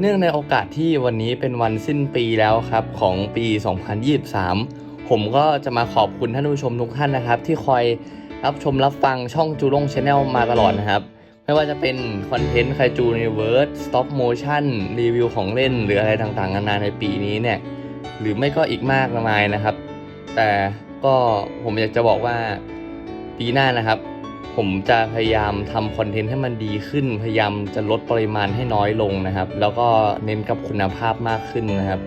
เนื่องในโอกาสที่วันนี้เป็นวันสิ้นปีแล้วครับของปี 2023 ผมก็จะมาขอบคุณท่านผู้ชมทุกท่านนะครับ ที่คอยรับชมรับฟังช่องจูรงชาแนลมาตลอดนะครับ ไม่ว่าจะเป็นคอนเทนต์ไคจูในเวิร์ดสต็อปโมชั่นรีวิวของเล่นหรืออะไรต่างๆนานาในปีนี้เนี่ย หรือไม่ก็อีกมากมายนะครับ แต่ก็ผมอยากจะบอกว่าปีหน้านะครับ ผมจะพยายามทำคอนเทนต์ให้มันดีขึ้น พยายามจะลดปริมาณให้น้อยลงนะครับ แล้วก็เน้นกับคุณภาพมากขึ้นนะครับ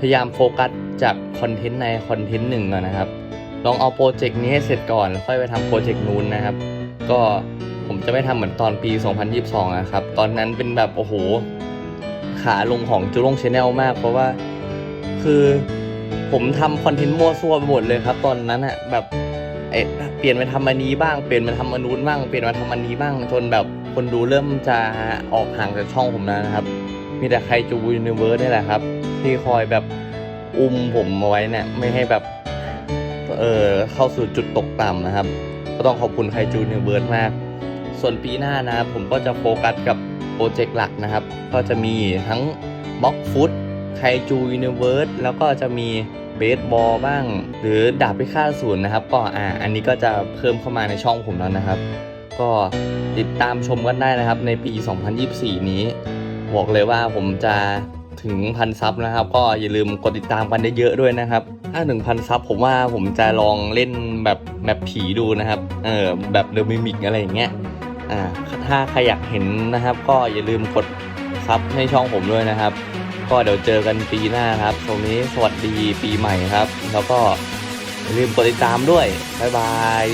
พยายามโฟกัสจากคอนเทนต์ในคอนเทนต์หนึ่งก่อนนะครับ ลองเอาโปรเจกต์นี้ให้เสร็จก่อนค่อยไปทำโปรเจกต์นู้นนะครับ ก็ผมจะไม่ทำเหมือนตอนปี 2022นะครับ ตอนนั้นเป็นแบบโอ้โห ขาลงของจูลงชาแนลมาก เพราะว่าคือผมทำคอนเทนต์มั่วซั่วไปหมดเลยครับ ตอนนั้นอะแบบ เปลี่ยนไปทำอันนี้บ้างเปลี่ยนมาทำอันนู้นบ้างเปลี่ยนมาทำอันนี้บ้างจนแบบคนดูเริ่มจะออกห่างจากช่องผมแล้วนะครับ มีแต่ใครจูยูนิเวิร์สนี่แหละครับ ที่คอยแบบอุ้มผมเอาไว้เนี่ยไม่ให้แบบเออเข้าสู่จุดตกต่ำนะครับ ก็ต้องขอบคุณไครจูนิเวิร์สมาก ส่วนปีหน้านะครับผมก็จะโฟกัสกับโปรเจกต์หลักนะครับ ก็จะมีทั้งบล็อกฟุตไคจูยูนิเวิร์สแล้วก็จะมี เบสบอลบ้าง หรือดาบพิฆาตศูนย์นะครับ ก็อ่าอันนี้ก็จะเพิ่มเข้ามาในช่องผมแล้วนะครับ ก็ติดตามชมกันได้นะครับ ในปี 2024 นี้ บอกเลยว่าผมจะถึงพันซับนะครับ ก็อย่าลืมกดติดตามกันเยอะๆด้วยนะครับ ถ้าถึงพันซับผมว่าผมจะลองเล่นแบบแบบผีดูนะครับ เออแบบเดอะมิมิกอะไรอย่างเงี้ยอ่าถ้าใครอยากเห็นนะครับ ก็อย่าลืมกดซับในช่องผมด้วยนะครับ ก็เดี๋ยวเจอกันปีหน้าครับ ตรงนี้สวัสดีปีใหม่ครับ แล้วก็อย่าลืมกดติดตามด้วย บ๊ายบาย